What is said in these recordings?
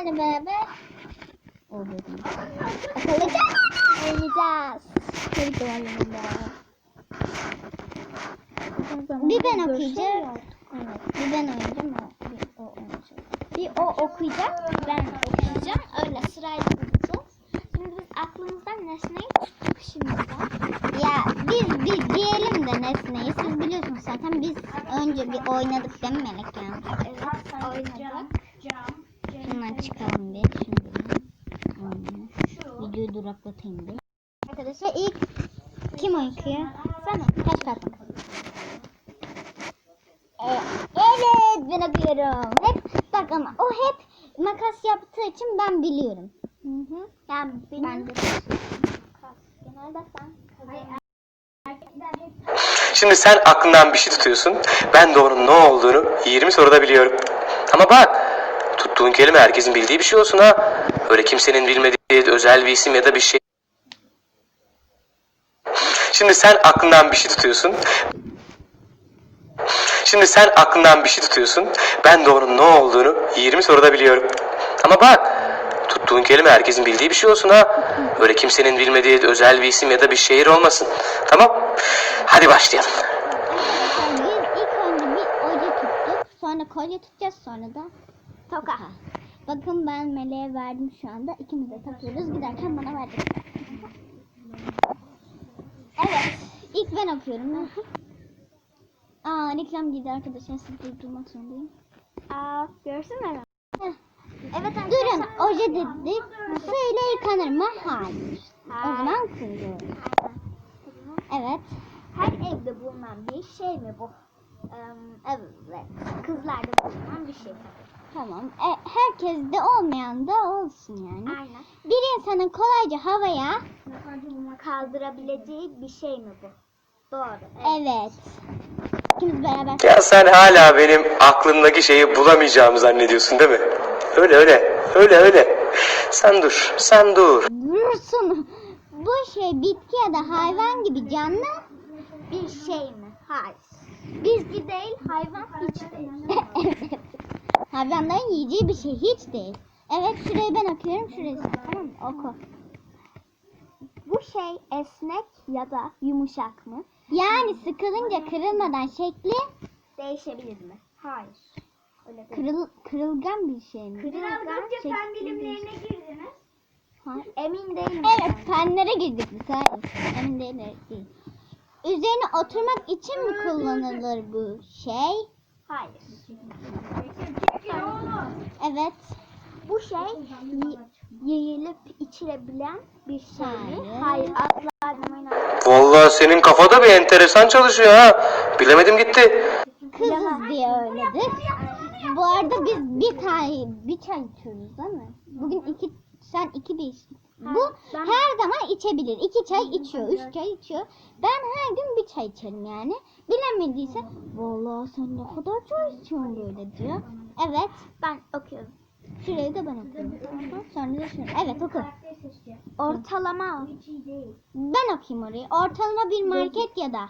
Sizlerle beraber oynayacağız. Oynayacağız. Çocuk duvarlarında. Bir ben okuyacağım. Evet. Bir ben oynayacağım. Bir o oynayacak. Bir o okuyacak. Bir ben okuyacağım. Öyle sırayla okuyacağız. Şimdi biz aklımızdan nesneyi tuttuk şimdiden. Ya biz bir diyelim de nesneyi. Siz biliyorsunuz zaten biz önce bir oynadık değil mi Melek ya? Evet oynadık. Şundan çıkalım bir. Şimdi. Aynen. Videoyu duraklatayım bir. Arkadaşlar ilk kim oku. Taş kağıt makas. Evet, evet ben okuyorum. Hep bak ama o hep makas yaptığı için ben biliyorum. Hı hı. Yani benim ben de genelde sen Şimdi sen aklından bir şey tutuyorsun. Ben de onun ne olduğunu 20 soruda biliyorum. Ama bak tuttuğun kelime herkesin bildiği bir şey olsun ha. Öyle kimsenin bilmediği özel bir isim ya da bir şey. Şimdi sen aklından bir şey tutuyorsun. Şimdi sen aklından bir şey tutuyorsun. Ben de onun ne olduğunu 20 soruda biliyorum. Ama bak tuttuğun kelime herkesin bildiği bir şey olsun ha. Öyle kimsenin bilmediği özel bir isim ya da bir şehir olmasın. Tamam? Hadi başlayalım. Sonra kolye tutacağız sonra da toka. Bakın ben Meleğe verdim şu anda. İkimiz de takıyoruz. Giderken bana verdi. Evet. İlk ben okuyorum. Aa reklam girdi arkadaşlar. Siz durdurmak zorundayım. Aa görsünler. Evet Durun oje dedik. Suyla yıkanır mı? Hayır. O zaman kırıyoruz. Evet. Her evde bulunan bir şey mi bu? Evet. Kızlarda bulunan bir şey. Tamam. E, herkes de olmayan da olsun yani. Aynen. Bir insanın kolayca havaya Kaldırabileceği bir şey mi bu? Doğru. evet. İkimiz beraber. Ya sen hala benim aklımdaki şeyi bulamayacağımı zannediyorsun değil mi? Öyle öyle. Öyle öyle. Sen dur. Sen dur. Dursun. Bu şey bitki ya da hayvan gibi canlı. Bir şey mi? Hayır. Bitki değil, hayvan hiç değil. evet. Hayvanların yiyeceği bir şey hiç değil. Evet şurayı ben okuyorum. Şurayı sen tamam mı? Oku. Bu şey esnek ya da yumuşak mı? Yani sıkılınca kırılmadan şekli Değişebilir mi? Hayır. Öyle değil. kırıl, kırılgan bir şey mi? Kırılgan şekli fen bilimlerine girdiniz. Hayır. Emin değilim. Evet fenlere girdik biz hayır. Emin değilim değil. Üzerine oturmak için mi kullanılır bu şey? Hayır. Evet. Bu şey yayılıp içilebilen bir şey mi? Hayır. Demeyin. Vallahi senin kafada bir enteresan çalışıyor ha. Bilemedim gitti. Kızız diye öyledir. Bu arada biz bir tane bir çay içiyoruz değil mi? Bugün iki sen iki de içtin. Bu ben- her zaman içebilir. İki çay içiyor, üç çay içiyor. Ben her gün bir çay içerim yani. Bilemediyse vallahi sen ne kadar çay içiyorsun böyle diyor. Evet. Ben okuyorum. Şurayı da ben okuyayım. Sonra da şunu. Evet oku. Ortalama Ben okuyayım orayı. Ortalama bir market ya da.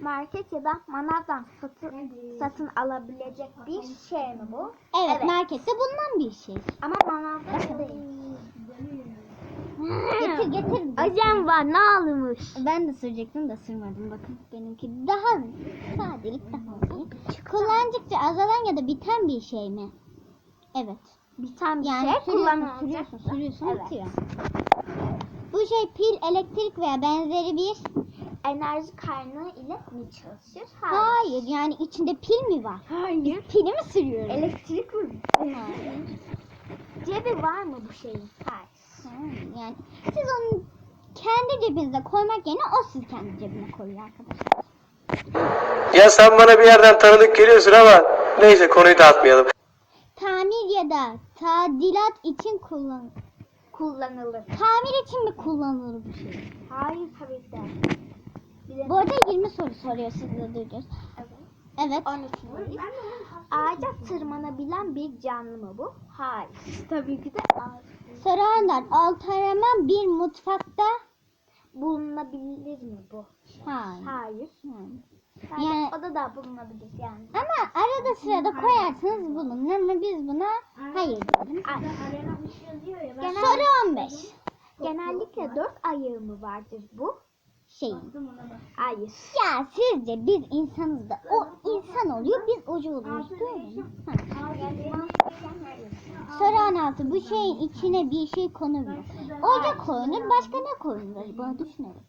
market ya da manavdan satın, satın alabilecek bir şey mi bu? Evet, Evet. markette bulunan bir şey. Ama manavda değil. Getir getir. Ajan var ne almış? Ben de sürecektim de sürmedim. Bakın benimki daha sadelik daha iyi. Kullandıkça azalan ya da biten bir şey mi? Evet. Biten bir Yani şey kullanılacak. sürüyorsun, sürüyorsun, Evet. bitiyor. Bu şey pil, elektrik veya benzeri bir... Enerji kaynağı ile mi çalışır? Hayır, yani içinde pil mi var? Hayır. Pili mi sürüyoruz? Elektrik mi? Hayır. Cebi var mı bu şeyin? Hayır. Yani siz onu kendi cebinize koymak yerine o siz kendi cebine koyuyor arkadaşlar. Ya sen bana bir yerden tanıdık geliyorsun ama neyse konuyu dağıtmayalım. Tamir ya da tadilat için kullan Kullanılır. Tamir için mi kullanılır bu şey? Hayır tabii ki de. Bu arada 20 soru soruyor siz de duydunuz. Evet. Evet. 13'ündeyiz. Ağaca tırmanabilen bir canlı mı bu? Hayır. Tabii ki de ağaç. Soru 14. Ortalama bir mutfakta bulunabilir mi bu? hayır. Hayır. Hı. Yani, Yani- odada bulunabilir yani. Ama arada sırada koyarsanız bulunur ama biz buna Hayır Genel, Soru 15. genellikle dört ayağı mı vardır bu? Şey. Hayır. Ya sizce biz insanız da o insan oluyor biz ucu oluyoruz değil mi? Soru 16. Bu şeyin içine bir şey konur mu? Ocak koyulur başka ne koyulur? Bunu düşünelim.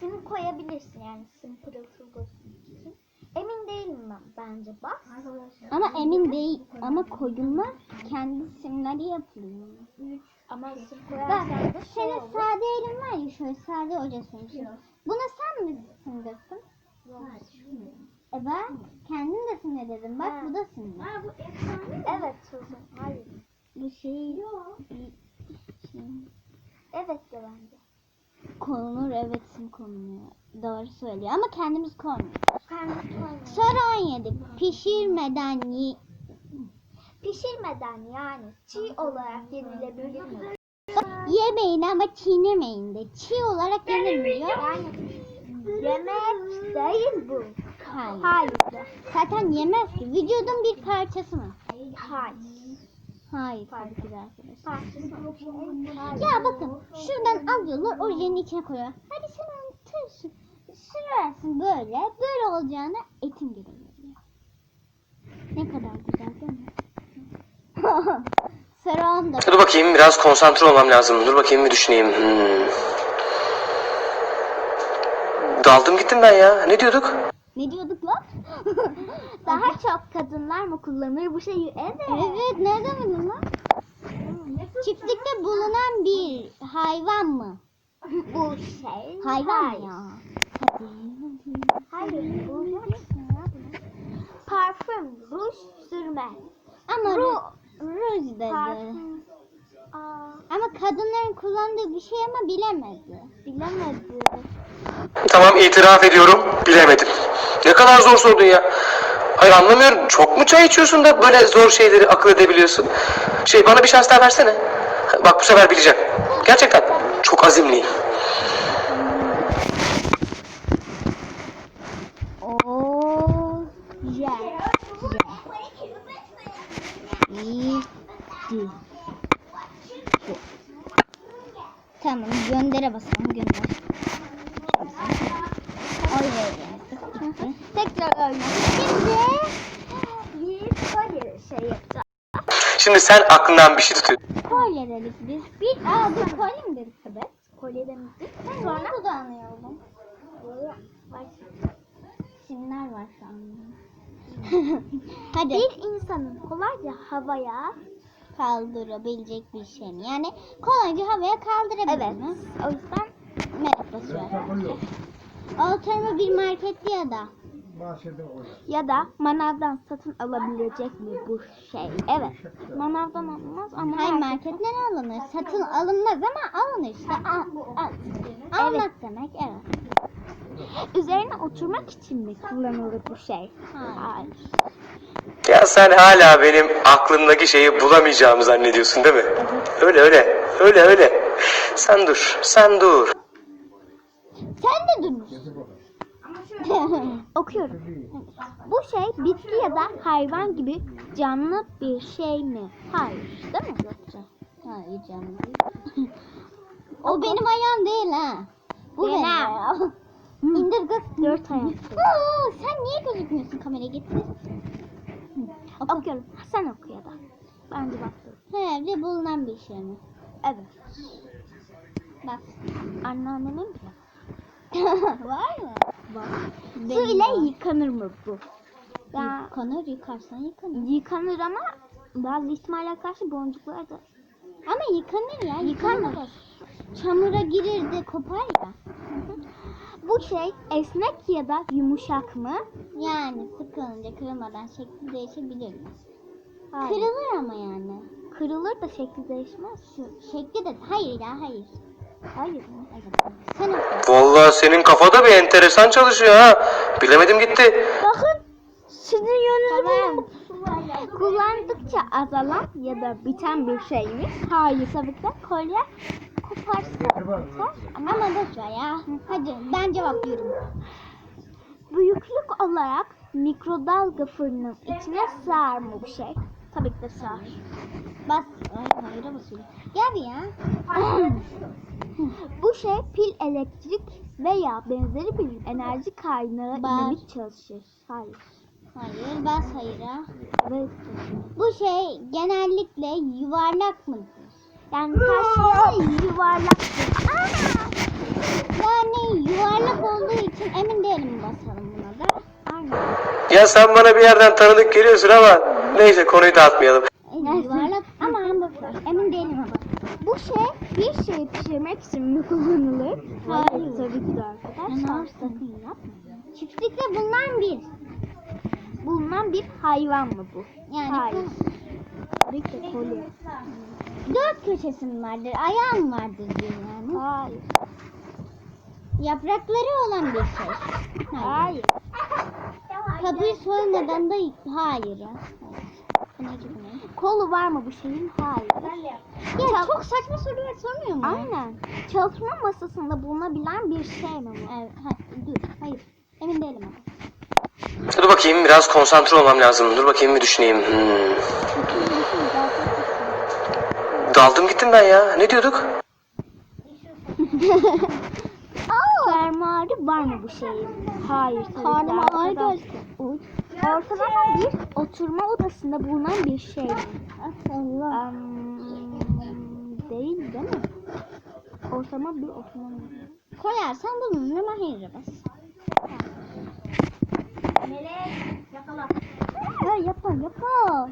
Sim koyabilirsin yani sim için. Emin değilim ben bence bak. Ama emin değil. Ama koyulma kendi simleri yapılıyor. Ama sim Bak koyarsan da şey senin olur. sade elin var ya şöyle sade hoca sürmüşsün. Buna sen mi simdesin? E ben kendim de simle dedim. Bak bu da simle. Evet Tuzun. Hayır. Bu şey bir şey. Evet de bence. Konulur evet sim konuluyor. Doğru söylüyor ama kendimiz koymuyoruz. Kendi koymuyor. Soru 17. Pişirmeden yi Pişirmeden yani çiğ olarak yenilebilir mi? Yemeyin ama çiğnemeyin de. Çiğ olarak yenilmiyor. Yani yemek değil bu. Hayır. Hayır. Zaten yemez ki. Vücudun bir parçası mı? Hayır. Hayır tabii ki de arkadaşlar. Parçası. Ya bakın şuradan alıyorlar ojenin içine koyuyorlar. Hadi sen tır sürersin böyle. Böyle olacağına etin gibi geliyor. Ne kadar güzel değil mi? Sıra onda. Dur bakayım biraz konsantre olmam lazım. Dur bakayım bir düşüneyim. Hmm. Daldım gittim ben ya. Ne diyorduk? Ne diyorduk lan? Daha çok kadınlar mı kullanır bu şeyi? Evet. evet nereden bildin lan? Çiftlikte bulunan bir hayvan mı? Bu şey. Hayvan mı ya? Hayır. Parfüm, ruj, sürme. Ama Ru- ru- ruj dedi. Parfüm. Aa, Ama kadınların kullandığı bir şey ama bilemedi. bilemedim. Tamam itiraf ediyorum. Bilemedim. Ne kadar zor sordun ya. Hayır anlamıyorum. Çok mu çay içiyorsun da böyle zor şeyleri akıl edebiliyorsun? Şey bana bir şans daha versene. Bak bu sefer bileceğim. Gerçekten. Çok azimliyim. Oo, güzel. İyi. Tamam basalım gönder. Oraya. Tekrar öyle. Şimdi Biz şey yapacağız. Şimdi sen aklından bir şey tutuyorsun. kolye dedik biz. Bir, aa bir kolye mi dedik tabi? Kolye demiştik. Sonra bu da anlayalım. Bak, Simler var şu an. Hadi. Bir insanın kolayca havaya kaldırabilecek bir şey mi? Yani kolayca havaya kaldırabilir Evet. mi? o yüzden Merhaba basıyor. Ortalama bir markette ya da ya da manavdan satın alabilecek mi bu şey? Evet. Manavdan alınmaz ama hayır market- marketten alınır. Satın alınmaz ama alınır işte. Al, al. Almak demek evet. Üzerine oturmak için mi kullanılır bu şey? Hayır. Hayır. Ya sen hala benim aklımdaki şeyi bulamayacağımı zannediyorsun değil mi? Öyle öyle. Öyle öyle. Sen dur. Sen dur. Sen de dur. Okuyorum. Bu şey bitki ya da hayvan gibi canlı bir şey mi? Hayır. Değil mi? Hayır canım. o benim ayağım değil ha. Bu benim Benim. ayağım. İndir kız. Dört ayak. Oo, sen niye gözükmüyorsun kameraya getir. Oku. Okuyorum. Sen oku ya da. Ben cevaplıyorum. He, evde bulunan bir şey mi? Evet. Bak. Anneannemin mi? var mı? Var. Su Benim ile var. yıkanır mı bu? Ya, Yıkanır, yıkarsan yıkanır. yıkanır ama bazı ihtimale karşı boncuklar da Ama yıkanır ya, Yıkanır. yıkanır. Çamura girir de kopar ya. Bu şey esnek ya da yumuşak mı? Yani sıkılınca kırılmadan şekli değişebilir mi? Hayır. Kırılır ama yani. Kırılır da şekli değişmez. Şu şekli de hayır ya hayır. Hayır mı? Evet. Sen. Vallahi senin kafada bir enteresan çalışıyor ha. Bilemedim gitti. Bakın sizin yönünüzü kullandıkça azalan ya da biten bir şey mi? Hayır tabii ki de kolye biter. Ama boş ver ya. Hadi ben cevaplıyorum. Büyüklük olarak mikrodalga fırının içine sığar mı bu şey? Tabii ki de sağ. Bas. Ay, hayır basıyorum. Gel bir ya. Bu şey pil elektrik veya benzeri bir enerji kaynağı Bas. ile mi çalışır? Hayır. Hayır bas hayıra. Evet. Bu şey genellikle yuvarlak mıdır? Yani taşları yuvarlaktır. Yani yuvarlak olduğu için emin değilim basalım buna da. Aynen. Ya sen bana bir yerden tanıdık geliyorsun ama neyse konuyu dağıtmayalım. Yuvarlak ama. Emin değilim ama. Bu şey bir şeyi pişirmek için mi kullanılır? Hayır. Tabii ki de arkadaşlar. Çiftlikte bulunan bir. Bulunan bir hayvan mı bu? Yani Hayır. De kolye. dört köşesi mi vardır? Ayağı mı vardır diyor yani. Hayır. Yaprakları olan bir şey. Hayır. Kabuğu soymadan da hayır. ya. Hayır. Kolu var mı bu şeyin? Hayır. Ya çok saçma sorular sormuyor mu? Aynen. Çalışma masasında bulunabilen bir şey mi bu? Evet, ha, dur. Hayır. Emin değilim ama. Dur bakayım biraz konsantre olmam lazım. Dur bakayım bir düşüneyim. Hmm. Daldım gittim ben ya. Ne diyorduk? Fermuarı var mı bu şeyin? Hayır Karnım ağrı geldi. Ortalama bir oturma odasında bulunan bir şey? Allah. Am, değil değil mi? Ortalama bir oturma odası. Koyarsan bulunur ama hayır bas. Ya yapar yapar.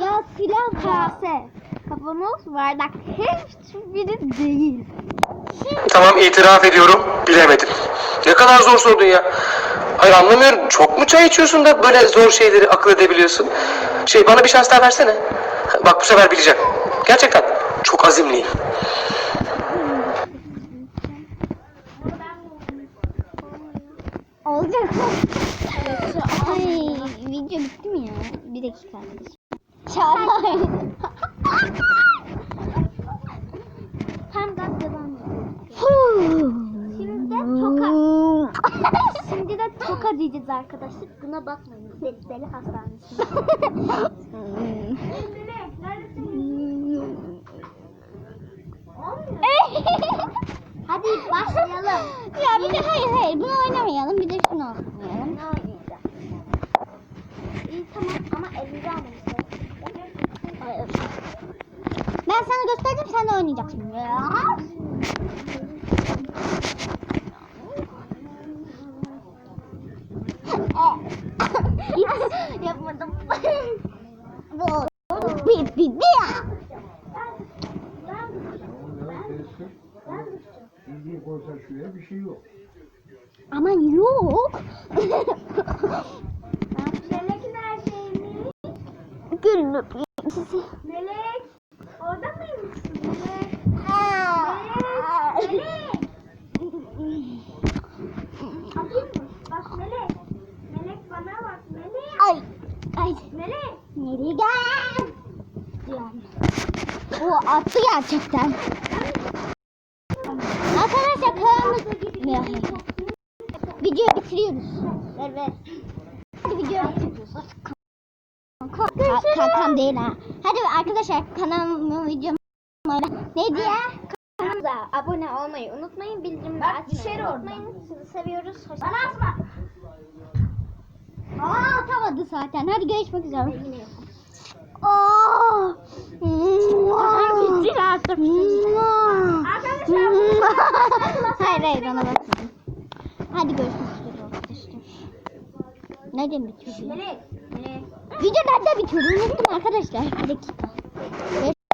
Ya silah Kase, kavanoz, bardak hiçbiri değil. Tamam itiraf ediyorum. Bilemedim. Ne kadar zor sordun ya. Hayır anlamıyorum. Çok mu çay içiyorsun da böyle zor şeyleri akıl edebiliyorsun? Şey bana bir şans daha versene. Bak bu sefer bileceğim. Gerçekten. Çok azimliyim. Olacak. Ay video bitti mi ya? Bir dakika. Çağlar. Hem gaz devam Şimdi de toka. Şimdi de diyeceğiz arkadaşlar. Buna bakmayın. Deli, deli. Hadi başlayalım. ya bir de hayır hayır bunu oynamayalım. Bir de şunu oynayalım. İyi tamam ama elinize almayın. Hayır. Ben sana göstereceğim sen de oynayacaksın. Yapmadım. Bir bir bir. Bildiğin koysa şuraya bir şey yok. Aman yok. Melek'in her şeyini. Gülüm. Melek. Orada mıymışsın Melek? Atayım mı? Bak Melek. Melek bana bak Melek. Ay. Ay. Melek. Nereye gel? O attı gerçekten. Arkadaşlar kanalımız... Videoyu bitiriyoruz. Ver ver. Hadi videoyu bitiriyoruz. Ka kankam değil ha. Hadi arkadaşlar kanalımı videomu... Neydi ya? Kanalımıza abone olmayı unutmayın. Bildirimleri açmayı unutmayın. Sizi seviyoruz. Hoşçakalın. Bana asma. Aa atamadı zaten. Hadi görüşmek üzere. Aa! Bitir artık. hayır hayır ona bakmayın. Hadi görüşmek üzere arkadaşlar. Nereden bitiyor? Video nerede bitiyor? Unuttum arkadaşlar. Bir dakika. Görüşmek